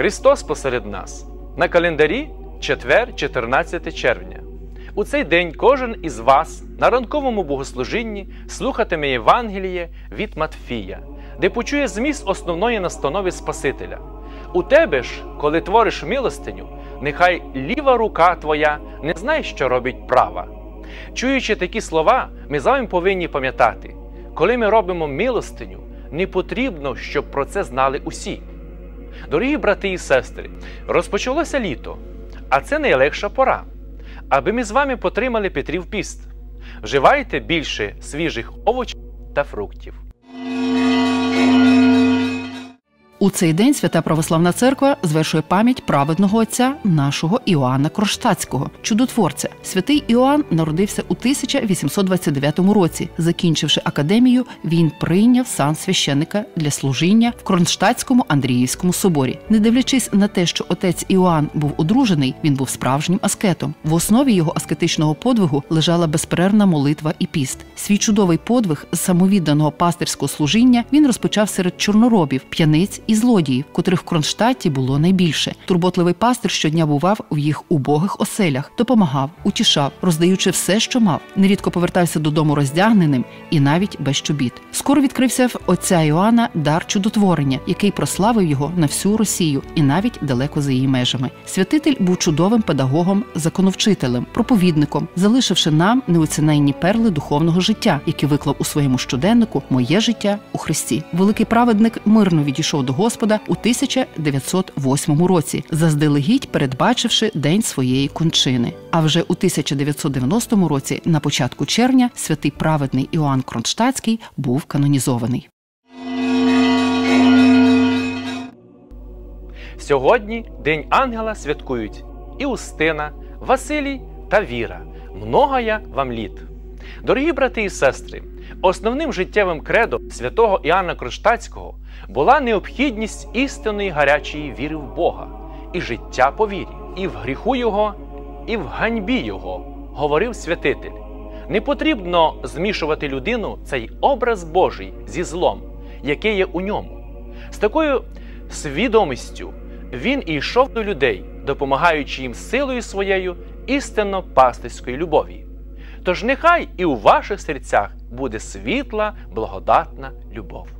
Христос посеред нас. На календарі четвер, 14 червня. У цей день кожен із вас на ранковому богослужінні слухатиме Євангеліє від Матфія, де почує зміст основної настанови Спасителя. У тебе ж, коли твориш милостиню, нехай ліва рука твоя не знає, що робить права. Чуючи такі слова, ми з вами повинні пам'ятати, коли ми робимо милостиню, не потрібно, щоб про це знали усі. Дорогі брати і сестри, розпочалося літо, а це найлегша пора. Аби ми з вами потримали Петрів піст. Вживайте більше свіжих овочів та фруктів. У цей день свята православна церква звершує пам'ять праведного отця нашого Іоанна Кронштадтського, чудотворця. Святий Іоанн народився у 1829 році. Закінчивши академію, він прийняв сан священника для служіння в Кронштадтському Андріївському соборі. Не дивлячись на те, що отець Іоанн був одружений, він був справжнім аскетом. В основі його аскетичного подвигу лежала безперервна молитва і піст. Свій чудовий подвиг з самовідданого пастирського служіння він розпочав серед чорноробів, п'яниць і злодіїв, котрих в Кронштадті було найбільше. Турботливий пастир щодня бував в їх убогих оселях, допомагав, утішав, роздаючи все, що мав. Нерідко повертався додому роздягненим і навіть без чобіт. Скоро відкрився в отця Іоанна дар чудотворення, який прославив його на всю Росію і навіть далеко за її межами. Святитель був чудовим педагогом, законовчителем, проповідником, залишивши нам неоціненні перли духовного життя, які виклав у своєму щоденнику Моє життя у Христі. Великий праведник мирно відійшов до Господа у 1908 році, заздалегідь передбачивши день своєї кончини. А вже у 1990 році, на початку червня, святий праведний Іоанн Кронштадтський був канонізований. Сьогодні День Ангела святкують і Устина, Василій та Віра. Многая вам літ. Дорогі брати і сестри, основним життєвим кредо святого Іоанна Кронштадтського була необхідність істинної гарячої віри в Бога і життя по вірі, і в гріху Його, і в ганьбі Його, говорив святитель. Не потрібно змішувати людину цей образ Божий зі злом, який є у ньому. З такою свідомістю він і йшов до людей, допомагаючи їм силою своєю істинно пастирської любові. Тож нехай і у ваших серцях буде світла, благодатна любов.